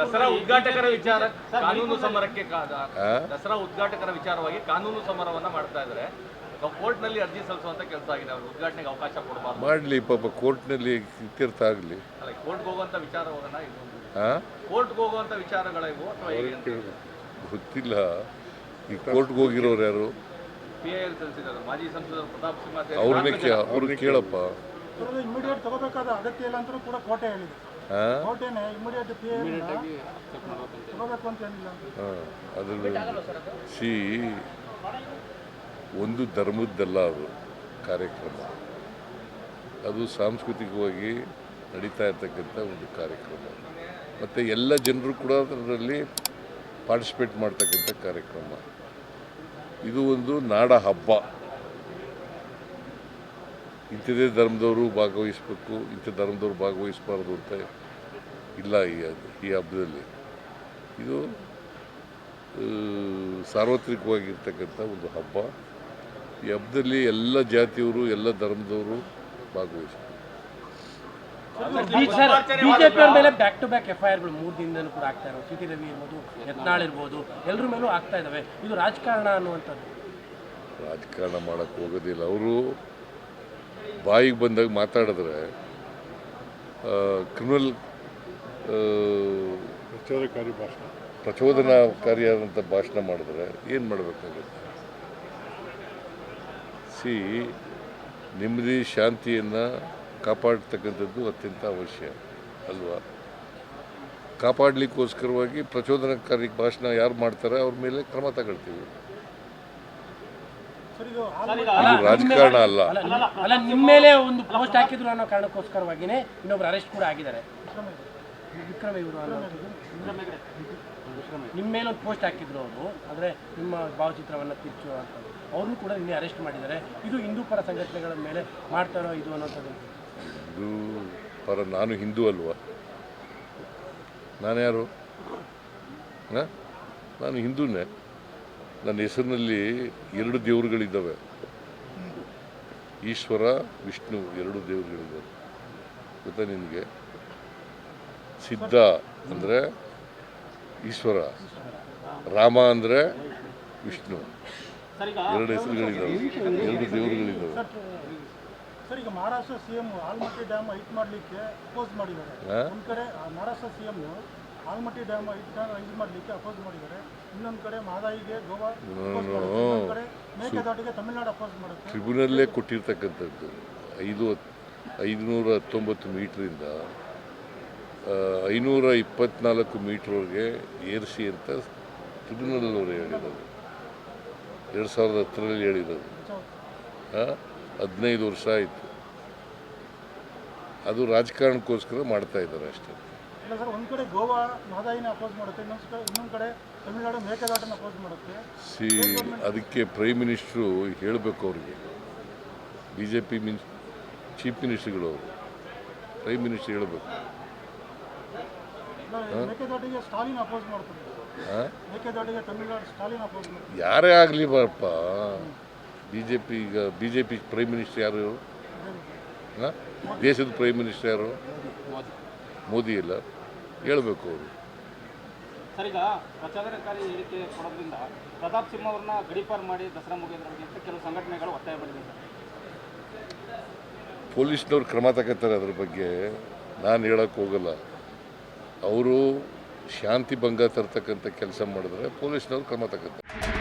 ದಸರಾ ಉದ್ಘಾಟಕರ ವಿಚಾರ ಕಾನೂನು ಸಮರಕ್ಕೆ ದಸರಾ ಉದ್ಘಾಟಕರ ವಿಚಾರವಾಗಿ ಕಾನೂನು ಸಮರವನ್ನ ಮಾಡ್ತಾ ಇದ್ದಾರೆ ಕೋರ್ಟ್ನಲ್ಲಿ ಅರ್ಜಿ ಸಲ್ಲಿಸುವಂತ ಕೆಲಸ ಆಗಿದೆ. ಅವರು ಉದ್ಘಾಟನೆಗೆ ಅವಕಾಶ ಕೊಡಬಾರ್ದು. ಮಾಡ್ಲಿ ಪಾಪ ಕೋರ್ಟ್ನಲ್ಲಿ ಇತ್ಯರ್ಥ ಆಗಲಿ. ಅಲ್ಲ ಕೋರ್ಟ್ಗೆ ಹೋಗುವಂತ ವಿಚಾರವನ್ನ ಕೋರ್ಟ್ ಕೋರ್ಟ್ಗೆ ಹೋಗುವಂತ ವಿಚಾರಗಳ ಇವು ಅಥವಾ ಗೊತ್ತಿಲ್ಲ. ಈ ಕೋರ್ಟ್ಗೆ ಹೋಗಿರೋರು ಯಾರು? ಪಿ ಐ ಎಲ್ ಸಲ್ಲಿಸಿದ್ದಾರೆ. ಮಾಜಿ ಸಂಸದ ಪ್ರತಾಪ್ ಸಿಂಹ ಅವ್ರನ್ನೇ. ಅವ್ರನ್ನ ಕೇಳಪ್ಪ. ಇಮಿಡಿಯೇಟ್ ತಗೋಬೇಕಾದ ಅಗತ್ಯ ಇಲ್ಲ ಅಂತ ಕೂಡ ಕೋಟೆ ಹೇಳಿದೆ. ಅದ್ರ? ಸಿ ಒಂದು ಧರ್ಮದ್ದಲ್ಲ ಅದು ಕಾರ್ಯಕ್ರಮ. ಅದು ಸಾಂಸ್ಕೃತಿಕವಾಗಿ ನಡೀತಾ ಇರ್ತಕ್ಕಂಥ ಒಂದು ಕಾರ್ಯಕ್ರಮ. ಮತ್ತು ಎಲ್ಲ ಜನರು ಕೂಡ ಅದರಲ್ಲಿ ಪಾರ್ಟಿಸಿಪೇಟ್ ಮಾಡ್ತಕ್ಕಂಥ ಕಾರ್ಯಕ್ರಮ. ಇದು ಒಂದು ನಾಡ ಹಬ್ಬ. ಇಂಥದೇ ಧರ್ಮದವರು ಭಾಗವಹಿಸ್ಬೇಕು ಇಂಥ ಧರ್ಮದವ್ರು ಭಾಗವಹಿಸಬಾರ್ದು ಅಂತ ಇಲ್ಲ ಈ ಈ ಹಬ್ಬದಲ್ಲಿ ಇದು ಸಾರ್ವತ್ರಿಕವಾಗಿರ್ತಕ್ಕಂಥ ಒಂದು ಹಬ್ಬ. ಈ ಹಬ್ಬದಲ್ಲಿ ಎಲ್ಲ ಜಾತಿಯವರು ಎಲ್ಲ ಧರ್ಮದವರು ಭಾಗವಹಿಸ್ತಾರೆ. ಬಿಜೆಪಿ ಮೇಲೆ back to back F I ಆರ್ಗಳು ಮೂರು ದಿನದಲ್ಲೂ ಕೂಡ ಆಗ್ತಾ ಇರೋದು ಸಿಟಿ ರವಿ ಇರ್ಬೋದು ಯತ್ನಾಳ್ ಇರ್ಬೋದು ಎಲ್ಲರ ಮೇಲೂ ಆಗ್ತಾ ಇದ್ದಾವೆ ಇದು ರಾಜಕಾರಣ ಅನ್ನುವಂಥದ್ದು. ರಾಜಕಾರಣ ಮಾಡೋಕ್ಕೆ ಹೋಗೋದಿಲ್ಲ. ಅವರು ಬಾಯಿಗೆ ಬಂದಾಗ ಮಾತಾಡಿದ್ರೆ ಕ್ರಿಮಿನಲ್ ಪ್ರಚೋದಕಾರಿ ಭಾಷಣ. ಪ್ರಚೋದನಾಕಾರಿಯಾದಂಥ ಭಾಷಣ ಮಾಡಿದ್ರೆ ಏನು ಮಾಡಬೇಕಾಗುತ್ತೆ? ಸಿ ನೆಮ್ಮದಿ ಶಾಂತಿಯನ್ನು ಕಾಪಾಡ್ತಕ್ಕಂಥದ್ದು ಅತ್ಯಂತ ಅವಶ್ಯ ಅಲ್ವಾ? ಕಾಪಾಡಲಿಕ್ಕೋಸ್ಕರವಾಗಿ ಪ್ರಚೋದನಕಾರಿ ಭಾಷಣ ಯಾರು ಮಾಡ್ತಾರೆ ಅವ್ರ ಮೇಲೆ ಕ್ರಮ ತಗೊಳ್ತೀವಿ. ಸರ್ ಇದು ರಾಜಕಾರಣ ಅಲ್ಲ. ಅಲ್ಲ ಅಲ್ಲ ನಿಮ್ಮ ಮೇಲೆ ಒಂದು ಪೋಸ್ಟ್ ಹಾಕಿದ್ರು ಅನ್ನೋ ಕಾರಣಕ್ಕೋಸ್ಕರವಾಗಿನೇ ಇನ್ನೊಬ್ರು ಅರೆಸ್ಟ್ ಕೂಡ ಆಗಿದ್ದಾರೆ. ವಿಕ್ರಮ ಇವರು ನಿಮ್ಮ ಮೇಲೊಂದು ಪೋಸ್ಟ್ ಹಾಕಿದ್ರು ಅವರು. ಆದರೆ ನಿಮ್ಮ ಭಾವಚಿತ್ರವನ್ನು ತಿರ್ಚು ಅಂತ. ಅವ್ರನ್ನೂ ಕೂಡ ನಿನ್ನೆ ಅರೆಸ್ಟ್ ಮಾಡಿದ್ದಾರೆ. ಇದು ಹಿಂದೂ ಪರ ಸಂಘಟನೆಗಳ ಮೇಲೆ ಮಾಡ್ತಾರೋ ಇದು ಅನ್ನೋಂಥದ್ದು. ಇದು ಪರ ನಾನು ಹಿಂದೂ ಅಲ್ವಾ? ನಾನು ಯಾರು? ನಾನು ಹಿಂದೂನೇ. ನನ್ನ ಹೆಸರಿನಲ್ಲಿ ಎರಡು ದೇವರುಗಳಿದ್ದಾವೆ. ಈಶ್ವರ, ವಿಷ್ಣು, ಎರಡು ದೇವರುಗಳಿದ್ದಾವೆ. ಗೊತ್ತಾ ನಿನಗೆ? ಸಿದ್ಧ ಅಂದರೆ ಈಶ್ವರ ರಾಮ ಅಂದರೆ ವಿಷ್ಣು. ಎರಡು ಹೆಸರುಗಳಿದ್ದಾವೆ ಎರಡು ದೇವರುಗಳಿದ್ದಾವೆ ಸರ್ ಈಗ Maharashtra C M Almatti dam height ಮಾಡಲಿಕ್ಕೆ ಅಪೋಸ್ ಮಾಡಿದ್ದಾರೆ? ಒಂದು ಕಡೆ Maharashtra C M Almatti dam height height ಮಾಡಲಿಕ್ಕೆ ಅಪೋಸ್ ಮಾಡಿದ್ದಾರೆ. ಇನ್ನೊಂದು ಕಡೆ ಮಹದಾಯಿಗೆ ಗೋವಾ ಕಡೆ ಮೇಕೆದಾಟಿಗೆ ತಮಿಳುನಾಡು ಅಪೋಸ್ ಮಾಡುತ್ತೆ. ಟ್ರಿಬ್ಯುನಲ್ಲೇ ಕೊಟ್ಟಿರ್ತಕ್ಕಂಥದ್ದು. ಐದು ಐದುನೂರ ಹತ್ತೊಂಬತ್ತು ಮೀಟ್ರಿಂದ ಐನೂರ ಇಪ್ಪತ್ನಾಲ್ಕು ಮೀಟ್ರ್ವರೆಗೆ ಏರಿಸಿ ಅಂತ ಟ್ರಿಬ್ಯುನಲ್ ಅವರು ಹೇಳಿರೋದು. ಎರಡು ಸಾವಿರದ ಹತ್ತರಲ್ಲಿ ಹೇಳಿರೋದು. ಹದಿನೈದು ವರ್ಷ ಆಯಿತು. ಅದು ರಾಜಕಾರಣಕ್ಕೋಸ್ಕರ ಮಾಡ್ತಾ ಇದ್ದಾರೆ ಅಷ್ಟೇ. ಸರ್ ಒಂದು ಕಡೆ ಗೋವಾ ಮಹದಾಯಿನ ಅಪೋಸ್ ಮಾಡುತ್ತೆ ಇನ್ನೊಂದು ಕಡೆ ಇನ್ನೊಂದು ಕಡೆ ತಮಿಳುನಾಡು ಮೇಕೆದಾಟನ ಅಪೋಸ್ ಮಾಡುತ್ತೆ. ಸಿ ಅದಕ್ಕೆ ಪ್ರೈಮ್ ಮಿನಿಸ್ಟ್ರು ಹೇಳಬೇಕು ಅವರಿಗೆ. ಬಿ ಜೆ ಪಿ ಮಿನ್ ಚೀಫ್ ಮಿನಿಸ್ಟ್ರುಗಳು ಅವರು ಪ್ರೈಮ್ ಮಿನಿಸ್ಟ್ರ್ ಹೇಳಬೇಕು ಇಲ್ಲ, ಮೇಕೆದಾಟಿಗೆ ಸ್ಟಾಲಿನ್ ಅಪೋಸ್ ಮಾಡ್ತಾರೆ ಹಾಂ ಮೇಕೆದಾಟಿಗೆ ತಮಿಳುನಾಡು ಸ್ಟಾಲಿನ್ ಅಪೋಸ್ ಮಾಡ್ತಾರೆ ಯಾರೇ ಆಗಲಿ ಬಾರಪ್ಪ ಬಿ ಜೆ ಪಿ ಈಗ B J P prime minister ಯಾರು ಇವರು? ಹಾಂ? ದೇಶದ ಪ್ರೈಮ್ ಮಿನಿಸ್ಟರ್ ಯಾರು? ಮೋದಿ ಇಲ್ಲ. ಹೇಳಬೇಕು ಅವರು. ಸರ್ ಈಗ ಪ್ರಚೋದನಕಾರಿ ಹೇಳಿಕೆ ಕೊಡೋದ್ರಿಂದ ಪ್ರತಾಪ್ ಸಿಂಹ ಅವ್ರನ್ನ ಗಡೀಪಾರ್ ಮಾಡಿ ದಸರಾ ಮುಗಿಯೋದ್ರ ಬಗ್ಗೆ ಅಂತ ಕೆಲವು ಸಂಘಟನೆಗಳು ಒತ್ತಾಯ ಪಡಿದೆ ಸರ್ ಪೊಲೀಸ್ನವ್ರು ಕ್ರಮ ತಗೋತಾರೆ ಅದ್ರ ಬಗ್ಗೆ. ನಾನು ಹೇಳಕ್ಕೆ ಹೋಗಲ್ಲ. ಅವರು ಶಾಂತಿ ಭಂಗ ತರ್ತಕ್ಕಂಥ ಕೆಲಸ ಮಾಡಿದ್ರೆ ಪೊಲೀಸ್ನವ್ರು ಕ್ರಮ ತಗೋತಾರೆ.